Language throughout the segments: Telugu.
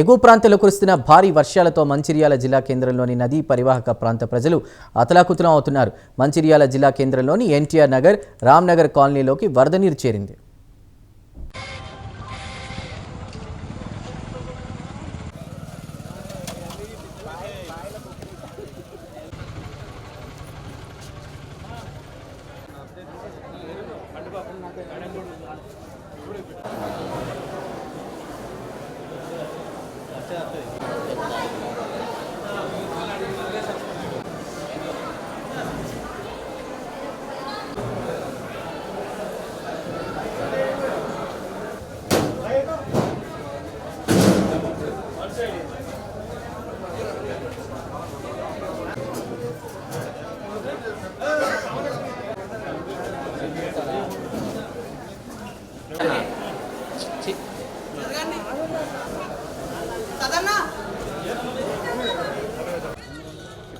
ఎగువ ప్రాంతంలో కురుస్తున్న భారీ వర్షాలతో మంచిర్యాల జిల్లా కేంద్రంలోని నదీ పరివాహక ప్రాంత ప్రజలు అతలాకుతలం అవుతున్నారు. మంచిర్యాల జిల్లా కేంద్రంలోని ఎన్టీఆర్ నగర్ రామ్నగర్ కాలనీలోకి వరద నీరు చేరింది.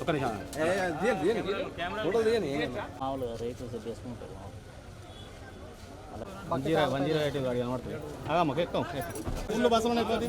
ఒక్క నిమిషం ఫోటోలు తీయని మామూలుగా రేట్లు సెట్ చేసుకుంటారు one zero one zero eight గాడి కనబడుతుంది అగా మాకు ఎక్కువ ఊళ్ళో బస్సు అయిపోతుంది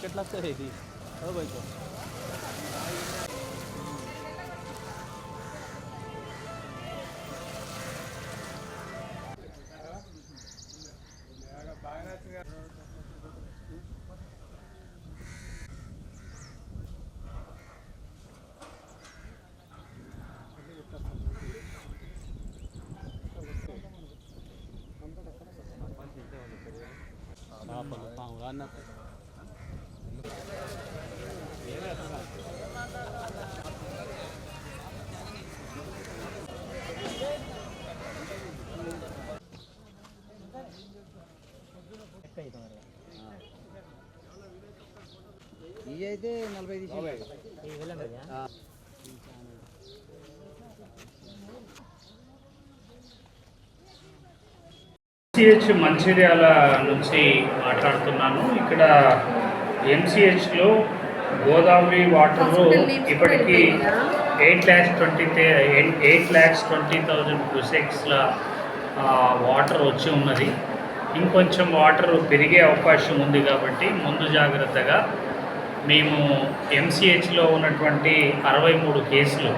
કેટલા છે એથી બરાબર છે Apa lupa orang nak? ఇవి అయితే నలభై ఎంసీహెచ్ మంచిర్యాల నుంచి మాట్లాడుతున్నాను. ఇక్కడ ఎంసీహెచ్లో గోదావరి వాటర్ ఇప్పటికీ eight lakhs twenty eight lakhs twenty thousand క్యూసెక్స్ల water వచ్చి ఉన్నది. ఇంకొంచెం వాటర్ పెరిగే అవకాశం ఉంది కాబట్టి ముందు జాగ్రత్తగా మేము ఎంసీహెచ్లో ఉన్నటువంటి అరవై మూడు కేసులు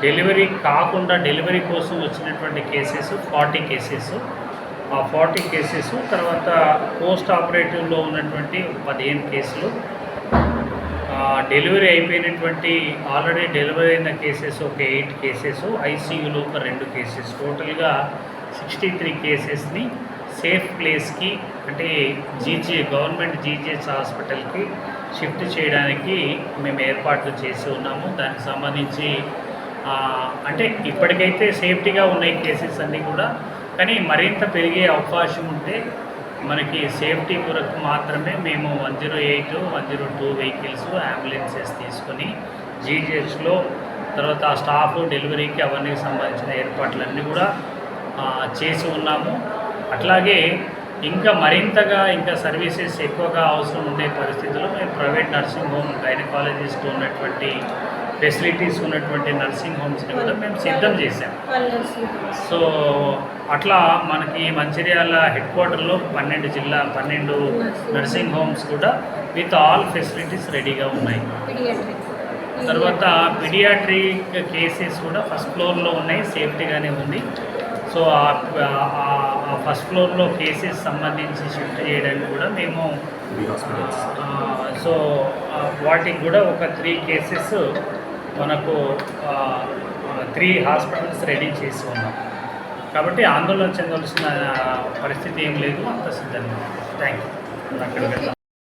డెలివరీ కాకుండా డెలివరీ కోసం వచ్చినటువంటి కేసెస్ ఫార్టీ కేసెస్ ఆ ఫార్టీ కేసెస్ తర్వాత పోస్ట్ ఆపరేటివ్లో ఉన్నటువంటి పదిహేను కేసులు. డెలివరీ అయిపోయినటువంటి ఆల్రెడీ డెలివరీ అయిన కేసెస్ ఒక ఎయిట్ కేసెస్ ఐసీయూలో ఒక రెండు కేసెస్. టోటల్గా సిక్స్టీ త్రీ కేసెస్ని సేఫ్ ప్లేస్కి అంటే G G government G G H హాస్పిటల్కి షిఫ్ట్ చేయడానికి మేము ఏర్పాట్లు చేసి ఉన్నాము. దానికి సంబంధించి అంటే ఇప్పటికైతే సేఫ్టీగా ఉన్నాయి కేసెస్ అన్నీ కూడా కానీ మరింత పెరిగే అవకాశం ఉంటే మనకి సేఫ్టీ కొరకు మాత్రమే మేము one zero eight one zero two vehicles ambulances తీసుకొని జీజీహెచ్లో తర్వాత ఆ స్టాఫ్ డెలివరీకి అవన్నీ సంబంధించిన ఏర్పాట్లన్నీ కూడా చేసి ఉన్నాము. అట్లాగే ఇంకా మరింతగా ఇంకా సర్వీసెస్ ఎక్కువగా అవసరం ఉండే పరిస్థితుల్లో మేము ప్రైవేట్ నర్సింగ్ హోమ్ గైనకాలజిస్ట్ ఉన్నటువంటి ఫెసిలిటీస్ ఉన్నటువంటి నర్సింగ్ హోమ్స్ని కూడా మేము సిద్ధం చేశాం సో అట్లా మనకి మంచిర్యాల హెడ్ క్వార్టర్లో పన్నెండు జిల్లా పన్నెండు నర్సింగ్ హోమ్స్ కూడా విత్ ఆల్ ఫెసిలిటీస్ రెడీగా ఉన్నాయి. తర్వాత పిడియాట్రిక్ కేసెస్ కూడా ఫస్ట్ ఫ్లోర్లో ఉన్నాయి సేఫ్టీగానే ఉంది. సో ఆ- ఫస్ట్ ఫ్లోర్లో కేసెస్ సంబంధించి షిఫ్ట్ చేయడానికి కూడా మేము సో వాటికి కూడా ఒక త్రీ కేసెస్ మనకు త్రీ హాస్పిటల్స్ రెడీ చేసి ఉన్నాం. కాబట్టి ఆందోళన చెందవలసిన పరిస్థితి ఏం లేదు అంత సిద్ధంగా థ్యాంక్ యూ అక్కడికి